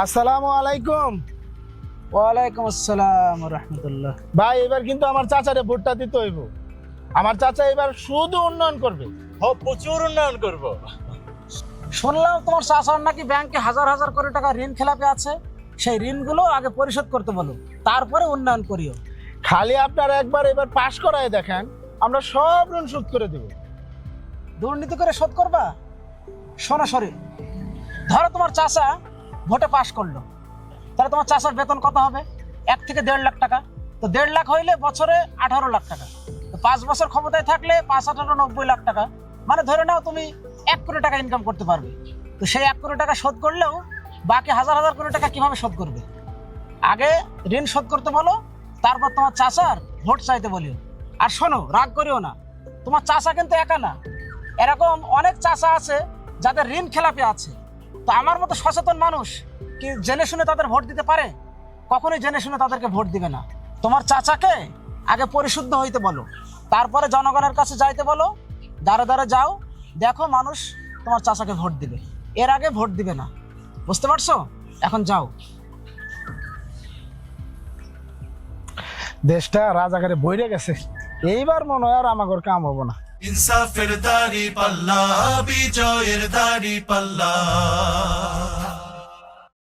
আসসালামু আলাইকুম। ওয়ালাইকুম আসসালাম রহমতুল্লাহ। ভাই এবার কিন্তু আমার চাচারে ভোটটা দিতে হইব। আমার চাচা এবার শুধু উন্নয়ন করবে। হ প্রচুর উন্নয়ন করব। শুনলাম তোমার চাষার নাকি ব্যাংকে হাজার হাজার করে টাকা ঋণ খেলাপে আছে। সেই ঋণগুলো আগে পরিশোধ করতে বলো। তারপরে উন্নয়ন করিও। খালি আপনারা একবার এবার পাশ করায় দেখেন। আমরা সব ঋণ শোধ করে দেব। দুর্নীতি করে শোধ করবা? শোনো সরি ধরো তোমার চাষা ভোটে পাশ করল। তাহলে তোমার চাষার বেতন কত হবে? এক থেকে দেড় লাখ টাকা। তো দেড় লাখ হইলে বছরে আঠারো লাখ টাকা। তো পাঁচ বছর ক্ষমতায় থাকলে পাঁচ, আঠারো, নব্বই লাখ টাকা। মানে ধরে নাও তুমি এক কোটি টাকা ইনকাম করতে পারবে। তো সেই এক কোটি টাকা শোধ করলেও বাকি হাজার হাজার কোটি টাকা কীভাবে শোধ করবে? আগে ঋণ শোধ করতে বলো, তারপর তোমার চাষার ভোট চাইতে বলিও আর শোনো, রাগ করিও না। তোমার চাষা কিন্তু একা না। এরকম অনেক চাষা আছে যাদের ঋণ খেলাপি আছে। তো আমার মতো সচেতন মানুষ কি জেনে শুনে তাদের ভোট দিতে পারে? কখনোই জেনে শুনে তাদেরকে ভোট দিবে না। তোমার চাচাকে আগে পরিশুদ্ধ হইতে বলো, তারপরে জনগণের কাছে যাইতে বলো দাঁড়ে দাঁড়ে যাও, দেখো মানুষ তোমার চাচাকে ভোট দিবে। এর আগে ভোট দিবে না। বুঝতে পারছ? এখন যাও। দেশটা রাজাকারে বইরে গেছে। এইবার মনে হয় আর আমাগর কাম হব না। ইনসাফের দাড়ি পাল্লা বিজয়ের দাড়ি পাল্লা।